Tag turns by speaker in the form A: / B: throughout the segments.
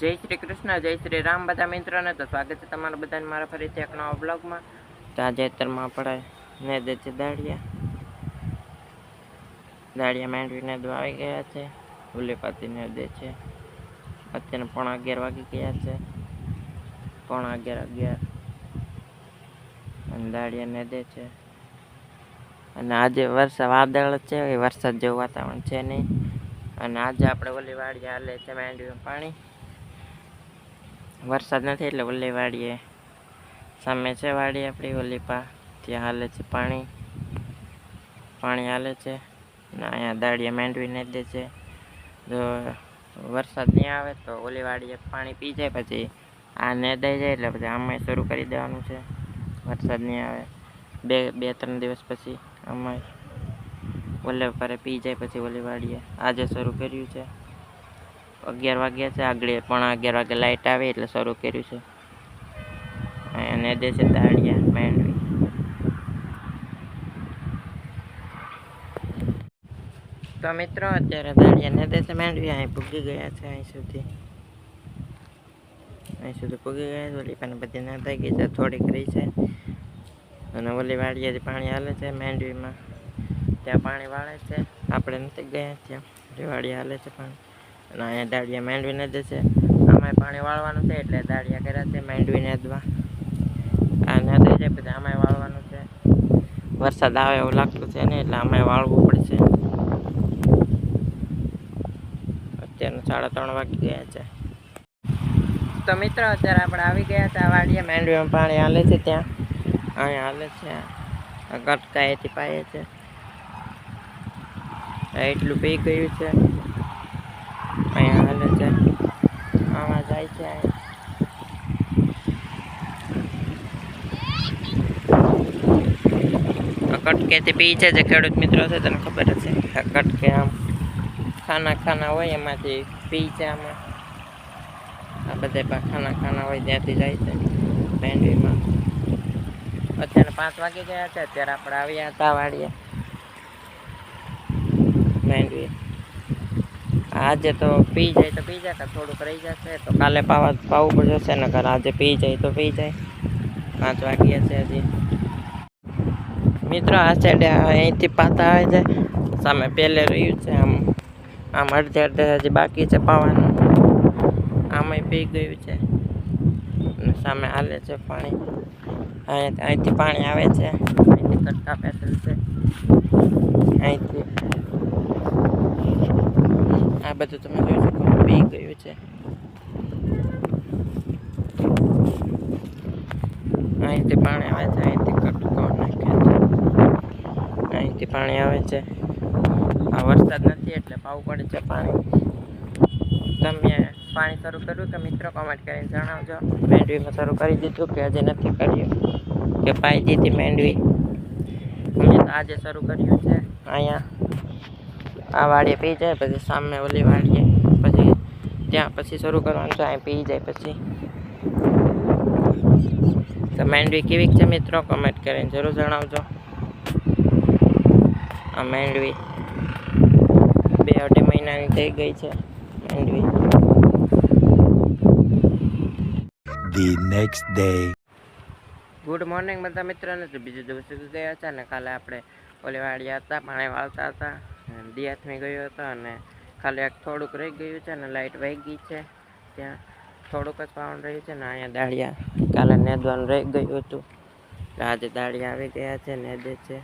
A: જય શ્રી કૃષ્ણ, જય શ્રી રામ બધા મિત્રોને. તો સ્વાગત છે તમારા બધાને મારા ફરીથી એક નવા બ્લોગમાં તાજેતરમાં આપણે ને દે છે દાળિયા. દાળિયા માંડવીને દવાઈ ગયા છે. ઉલીપાતીને દે છે. અત્યારે પોણા અગિયાર વાગી ગયા છે. પોણા અગિયાર અગિયાર. અને દાળિયાને દે છે. અને આજે વરસાદ, વાદળ છે વરસાદ જેવું વાતાવરણ છે નહીં. અને આજે આપણે ઓલી વાડી હાલે છે માંડવીમાં પાણી. વરસાદ નથી એટલે ઓલી વાડીએ સામે છે વાડી આપણી ઓલી પા, ત્યાં હાલે છે પાણી. પાણી હાલે છે અને અહીંયા દાળીએ માંડવી નાખી દે છે. જો વરસાદ નહીં આવે તો ઓલી વાડીએ પાણી પી જાય પછી આ નેદાઈ જાય એટલે પછી આમાં શરૂ કરી દેવાનું છે. વરસાદ નહીં આવે. બે બે, ત્રણ દિવસ પછી આમાં ઓલે પરે પી જાય પછી ઓલી વાડીએ. આજે શરૂ કર્યું છે. અગિયાર વાગ્યા છે, આગળ પણ અગિયાર વાગે લાઇટ આવે એટલે શરૂ કર્યું છે. અને દે છે દાળિયા માંડવી. તો મિત્રો, અત્યારે દાળિયા ને દે છે, માંડવી અહીં પૂગી ગયા છે, અહીં સુધી. અહીં સુધી પૂગી ગયા છે ઓલી પણ બધી ના ગઈ છે, થોડીક રહી છે. અને ઓલી વાડીએથી પાણી હાલે છે, માંડવીમાં. ત્યાં પાણી વાળે છે. આપણે નથી ગયા ત્યાં. રેવાડી હાલે છે પાણી. અને અહીંયા દાળિયા માંડવીને જ છે. આમાંય પાણી વાળવાનું છે એટલે દાળિયા કર્યા છે માંડવીને દવા આ ના દઈ જાય પછી આમાં વાળવાનું છે. વરસાદ આવે એવું લાગતું છે ને એટલે આમાં વાળવું પડશે. અત્યારના સાડા ત્રણ વાગી ગયા છે. તો મિત્રો, અત્યારે આપણે આવી ગયા હતા વાડીએ. માંડવીમાં પાણી હાલે છે ત્યાં. અહીંયા હાલે છે આ. એથી પાયે છે. એટલું પી ગયું છે અહીંયા હાલે છે આમાં જાય છે અહીં. આ કટકેથી પી છે જે ખેડૂત મિત્રો છે, તને ખબર હશે. કટકે આમ ખાના ખાના હોય, એમાંથી પી છે આમાં. આ બધે ખાના ખાના હોય, ત્યાંથી જાય છે ભેંડીમાં. અત્યારે પાંચ વાગી ગયા છે, અત્યારે આપણે આવ્યા હતા વાડીએ. માંડવી આજે તો પી જાય તો પી જાય કે થોડુંક રહી જશે. તો કાલે પાવા પાવું પડશે ઘર આજે પી જાય તો પી જાય. પાંચ વાગ્યા છે હજી. મિત્રો, આ સાઈડ અહીંથી પાતા આવે છે. સામે પહેલે રહ્યું છે આમ. આમ અડધે અડધે હજી બાકી છે પાવાનું. આમાંય પી ગયું છે. અને સામે હાલે છે પાણી. અહીં અહીંથી પાણી આવે છે. અહીંથી કટકા પેસલ છે. અહીંથી. આ બધું તમે જોઈ શકો પી ગયું છે. અહીંથી પાણી આવે છે, અહીંથી કટકો અહીંથી પાણી આવે છે. આ વરસાદ નથી એટલે પાવું પડે છે પાણી. તમે પાણી શરૂ કર્યું કે મિત્રો કમેન્ટ કરીને જણાવજો. મેંડવીમાં શરૂ કરી દીધું કે હજી નથી કર્યું? કે પાઈ દીધી મેંડવી? અમે તો આજે શરૂ કર્યું છે. અહીંયા આ વાડીએ પી જાય, પછી સામે ઓલી વાડીએ, પછી ત્યાં પછી શરૂ કરવાનું છે, અહીં પી જાય પછી. તો મેંડવી કેવી છે મિત્રો? કમેન્ટ કરીને જરૂર જણાવજો. આ માંડવી. બે અઢી મહિનાની થઈ ગઈ છે Mandvi.
B: The next day.
A: Good morning બધા મિત્રોને. તો બીજું દિવસ સુધી ગયા હતા ને કાલે આપણે ઓલી વાડી હતા પાણી વાળતા હતા. દિયાથમી ગયો હતો અને ખાલી એક થોડુંક રહી ગયું છે અને લાઇટ વહી ગઈ છે. ત્યાં થોડુંક જ પાવન રહ્યું છે ને અહીંયા દાળિયા. કાલે નેદવાનું રહી ગયું હતું. આજે દાળિયા આવી ગયા છે નેદે છે.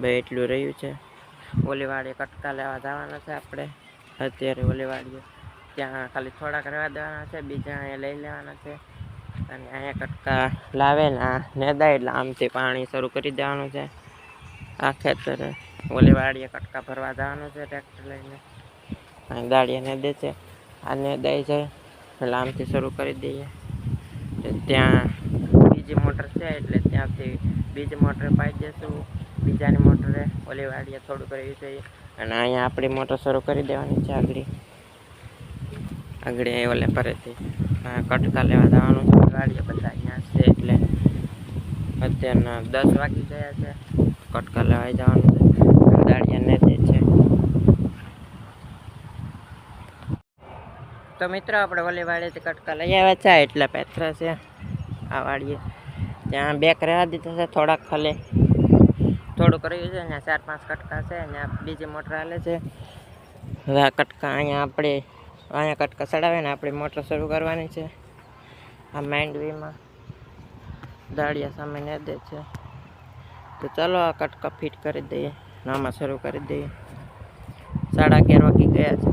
A: બે એટલું રહ્યું છે. ઓલીવાડીએ કટકા લેવા જવાના છે આપણે. અત્યારે ઓલીવાડીએ ત્યાં ખાલી થોડાક રહેવા દેવાના છે, બીજા અહીંયા લઈ લેવાના છે. અને અહીંયા કટકા લાવે ને નેદાય એટલે આમથી પાણી શરૂ કરી દેવાનું છે. આ ખેતરે ઓલીવાડીએ કટકા ભરવા જવાનું છે ટ્રેક્ટર લઈને. અહીં દાળીએ નેદે છે. આ નેદાઈ જાય એટલે આમથી શરૂ કરી દઈએ. ત્યાં બીજી મોટર છે એટલે ત્યાંથી બીજી મોટર પાઈ દઈશું બીજાની મોટરે ઓલી વાડીએ થોડું કરવી જોઈએ અને અહીંયા આપણી મોટર શરૂ કરી દેવાની છે આગળ. આગળ ઓલે પરેથી કટકા લેવા જવાનું છે. વાડીએ બધા અહીંયા છે એટલે અત્યારના દસ વાગી ગયા છે. કટકા લેવા જવાનું છે. દાળિયા જે છે. તો મિત્રો, આપણે વલી વાડીએથી કટકા લઈ આવ્યા છે. એટલે પેથરા છે. આ વાડીએ. ત્યાં બેક રહેવા દીધા છે થોડાક ખાલી. થોડુંક કર્યું છે ત્યાં ચાર પાંચ કટકા છે ત્યાં બીજી મોટર હાલે છે. હવે આ કટકા અહીંયા આપણે, અહીંયા કટકા ચડાવીને આપણી મોટર શરૂ કરવાની છે. આ માંડવીમાં દાળિયા સામે ને દે છે. તો ચાલો આ કટકા ફિટ કરી દઈએ, નામાં શરૂ કરી દઈએ. સાડા અગિયાર વાગી ગયા છે.